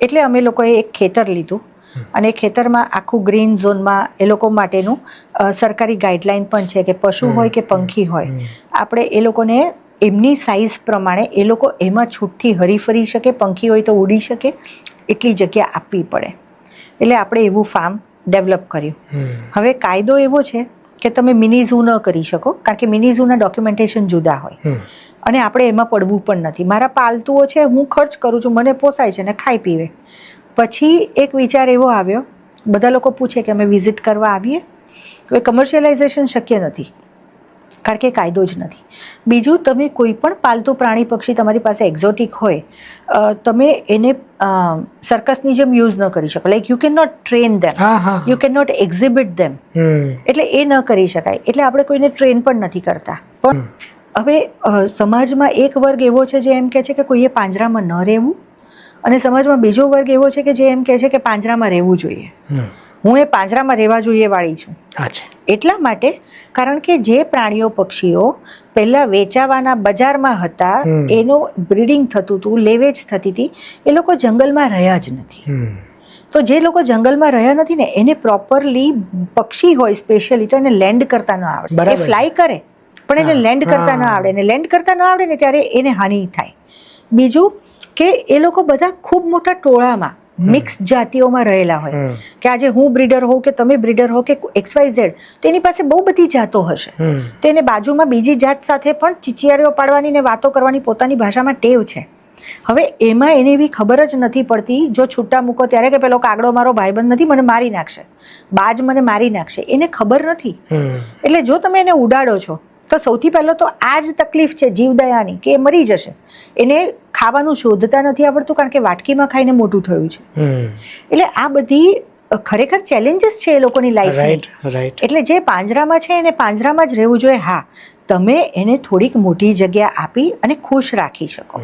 એટલે અમે લોકોએ એક ખેતર લીધું. અને ખેતરમાં આખું ગ્રીન ઝોનમાં એ લોકો માટેનું સરકારી ગાઈડલાઈન પણ છે કે પશુ હોય કે પંખી હોય આપણે એ લોકોને એમની સાઇઝ પ્રમાણે એ લોકો એમાં છૂટથી હરીફરી શકે પંખી હોય તો ઉડી શકે એટલી જગ્યા આપવી પડે. એટલે આપણે એવું ફાર્મ ડેવલપ કર્યું. હવે કાયદો એવો છે કે તમે મિની ઝૂ ન કરી શકો કારણ કે મિની ઝૂના ડોક્યુમેન્ટેશન જુદા હોય. અને આપણે એમાં પડવું પણ નથી. મારા પાલતુઓ છે હું ખર્ચ કરું છું મને પોસાય છે ને ખાઈ પીવે. પછી એક વિચાર એવો આવ્યો બધા લોકો પૂછે કે અમે વિઝિટ કરવા આવીએ. હવે કમર્શિયલાઇઝેશન શક્ય નથી. કારણ કે કાયદો જ નથી. બીજું તમે કોઈ પણ પાલતુ પ્રાણી પક્ષી તમારી પાસે એક્ઝોટિક હોય તમે એને સર્કસની જેમ યુઝ ન કરી શકો. Like you can not train them you can not exhibit them એટલે એ ન કરી શકાય. એટલે આપણે કોઈને ટ્રેન પણ નથી કરતા. પણ હવે સમાજમાં એક વર્ગ એવો છે જે એમ કહે છે કે કોઈએ પાંજરામાં ન રહેવું અને સમાજમાં બીજો વર્ગ એવો છે કે જે એમ કહે છે કે પાંજરામાં રહેવું જોઈએ. હું એ પાંજરામાં રહેવા જોઈએ વાળી છું. એટલા માટે કારણ કે જે પ્રાણીઓ પક્ષીઓ પહેલા વેચાવાના બજારમાં હતા એનું બ્રીડિંગ થતું હતું લેવેજ થતી હતી એ લોકો જંગલમાં રહ્યા જ નથી. તો જે લોકો જંગલમાં રહ્યા નથી ને એને પ્રોપરલી પક્ષી હોય સ્પેશિયલી તો એને લેન્ડ કરતા ન આવડે. એ ફ્લાય કરે પણ એને લેન્ડ કરતા ન આવડે. ને લેન્ડ કરતા ન આવડે ને ત્યારે એને હાનિ થાય. બીજું કે એ લોકો બધા ખૂબ મોટા ટોળામાં મિક્સ જાતિઓમાં રહેલા હોય. કે આજે હું બ્રીડર હોઉં કે તમે બ્રીડર હો કે એક્સ વાય ઝેડ તો એની પાસે બહુ બધી જાતો હશે. તો એને બાજુમાં બીજી જાત સાથે પણ ચિચિયારીઓ પાડવાની ને વાતો કરવાની પોતાની ભાષામાં ટેવ છે. હવે એમાં એને એવી ખબર જ નથી પડતી જો છૂટા મૂકો ત્યારે કે પેલો કાગડો મારો ભાઈબંધ નથી મને મારી નાખશે. બાજ મને મારી નાખશે. એને ખબર નથી. એટલે જો તમે એને ઉડાડો છો તો સૌથી પહેલો તો આ જ તકલીફ છે જીવદયાની કે એ મરી જશે. એને ખાવાનું શોધતા નથી આવડતું કારણ કે વાટકીમાં ખાઈને મોટું થયું છે. એટલે આ બધી ખરેખર ચેલેન્જીસ છે એ લોકોની રાઈટ એટલે જે પાંજરામાં છે એને પાંજરામાં જ રહેવું જોઈએ. હા તમે એને થોડીક મોટી જગ્યા આપી અને ખુશ રાખી શકો.